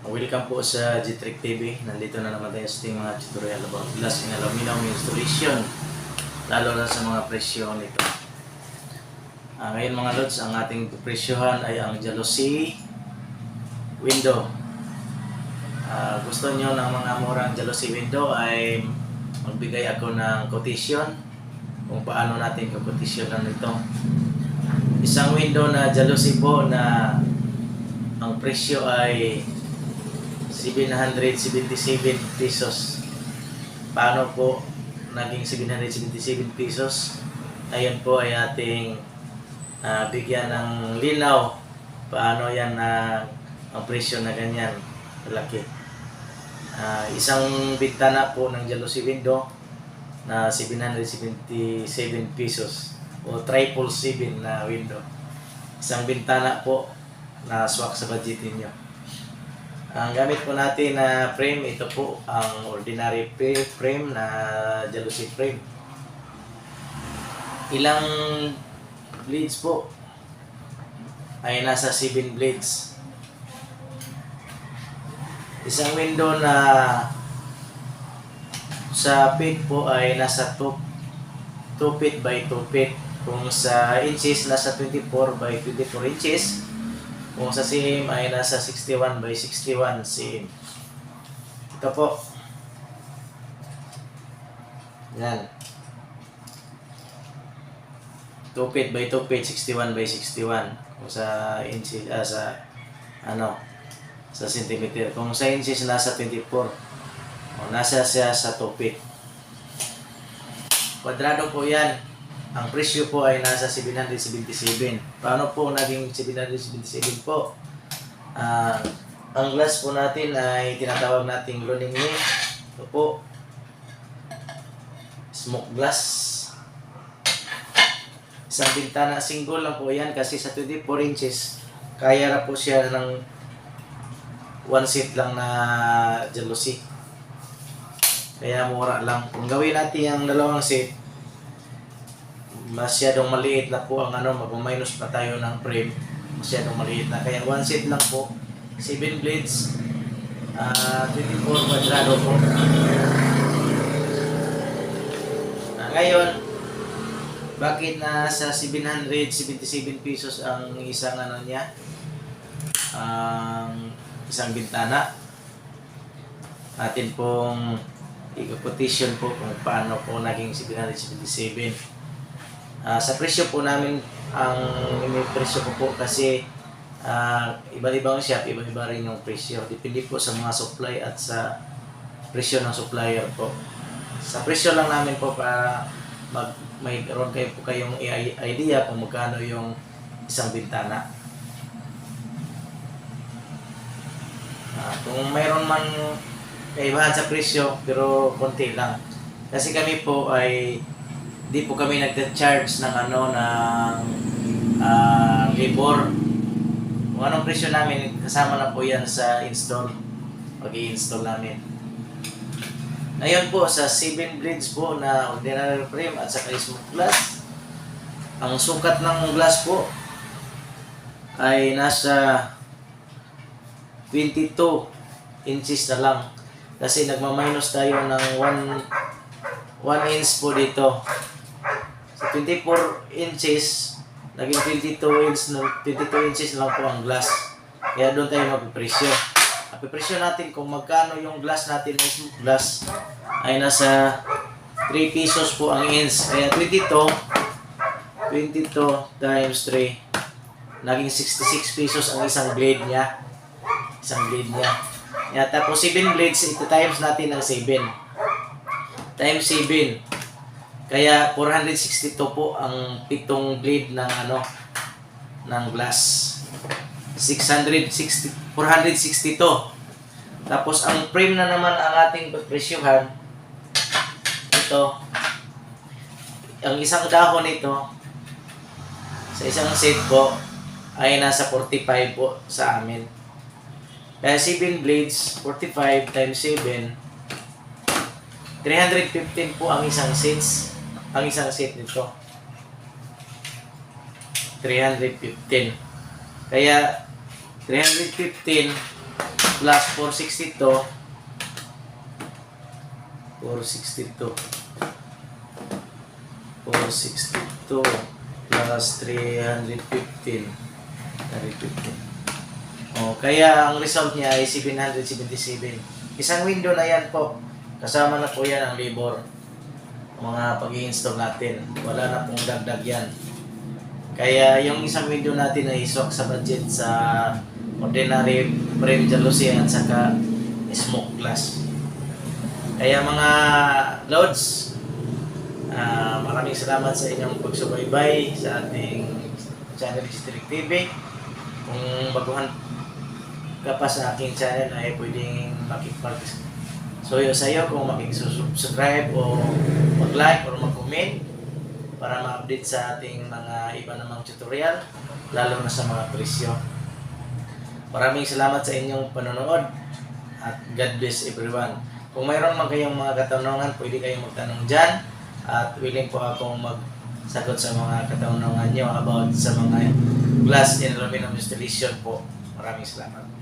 Welcome po sa G-Trick TV. Nandito na naman tayo sa ating mga tutorial about glass in aluminum installation. Lalo na sa mga presyo nito. Ah, ngayon mga lods, ang ating presyohan ay ang Jalousie window. Ah, gusto nyo ng mga murang Jalousie window ay magbigay ako ng quotation kung paano natin kakotisyonan ito. Isang window na Jalousie po na ang presyo ay 777 pesos. Paano po naging 777 pesos? Ayun po ay ating ah, bigyan ng linaw. Paano yan na ang presyo na ganyan kalaki. Ah, isang bintana po ng Jalousie window na 777 pesos o triple 7 na window. Isang bintana po na swak sa budget ninyo. Ang gamit po natin na frame, ito po ang ordinary frame na Jalousie frame. Ilang blades po? Ay nasa 7 blades. Isang window na sa feet po ay nasa 2 2 feet by 2 feet. Kung sa inches, nasa 24 by 24 inches. Kung sa cm ay nasa 61 by 61 cm. Ito po. Yan. 2 feet by 2 feet, 61 by 61. Kung sa inches, ah, sa ano, sa centimeter. Kung sa inches, nasa 24. O, nasa siya sa 2 feet. Kwadrado po yan. Ang presyo po ay nasa 777. Paano po naging 777 po? Ah, ang glass po natin ay tinatawag nating Loning Ito po. Smoke glass. Isang bintana single lang po yan kasi sa 24 inches kaya na po siya ng one seat lang na Jalousie. Kaya mura lang. Kung gawin natin yung dalawang seat, masyadong maliit na po ang ano, mag-minus pa tayo ng frame. Masyadong maliit na. Kaya one seat lang po. 7 blades. ah 24 kwadrado po. Ah, ngayon, bakit nasa 777 pesos ang isang ano niya? Ang isang bintana. Atin pong i-quotation po kung paano po naging 777. Ah, sa presyo po namin, ang may presyo ko po kasi ah, iba-ibang shop, iba-iba rin yung presyo. Depende po sa mga supply at sa presyo ng supplier po. Sa presyo lang namin po para mag may karoon kayo po kayong idea kung magkano yung isang bintana. Ah, kung mayroon man kaibahan sa presyo pero konti lang. Kasi kami po ay di po kami nagta-charge ng ano ng ah, labor. Kung anong presyo namin kasama na po yan sa install. Pag-i-install namin. Ngayon po sa 7 blades po na ordinary frame at saka smoke glass. Ang sukat ng glass po ay nasa 22 inches na lang. Kasi nagmaminus tayo ng 1 1 inch po dito. Sa 24 inches, naging 22 inch na 22 inches lang po ang glass. Kaya doon tayo magpipresyo. Ang pipresyo natin kung magkano yung glass natin na glass ay nasa 3 pesos po ang inch. Kaya 22 22 times 3 naging 66 pesos ang isang blade niya. Isang blade niya. Kaya tapos 7 blades, ito times natin ng 7 times 7. Kaya 462 po ang pitong blade ng ano ng glass. 660 462. Tapos ang frame na naman ang ating presyuhan. Ito. Ang isang dahon nito sa isang set po ay nasa 45 po sa amin. Kaya 7 blades, 45 times 7, 315 po ang isang sets. Ang isang set nito. 315. Kaya 315 plus 462 462 462 plus 315 315 oh, kaya ang result niya ay 777 isang window na yan po. Kasama na po yan ang labor mga pag install natin wala na pong dagdag yan kaya yung isang window natin ay swak sa budget sa ordinary frame jalousie at saka smoke glass. Kaya mga loads, ah, maraming salamat sa inyong pagsubaybay sa ating channel District TV. Kung baguhan ka pa sa aking channel ay pwedeng makipag suyo sa iyo kung makikisubscribe o mag-like or mag-comment para ma-update sa ating mga iba namang tutorial, lalo na sa mga presyo. Maraming salamat sa inyong panonood at God bless everyone. Kung mayroon man kayong mga katanungan, pwede kayong magtanong dyan at willing po akong magsagot sa mga katanungan nyo about sa mga glass and aluminum installation po. Maraming salamat.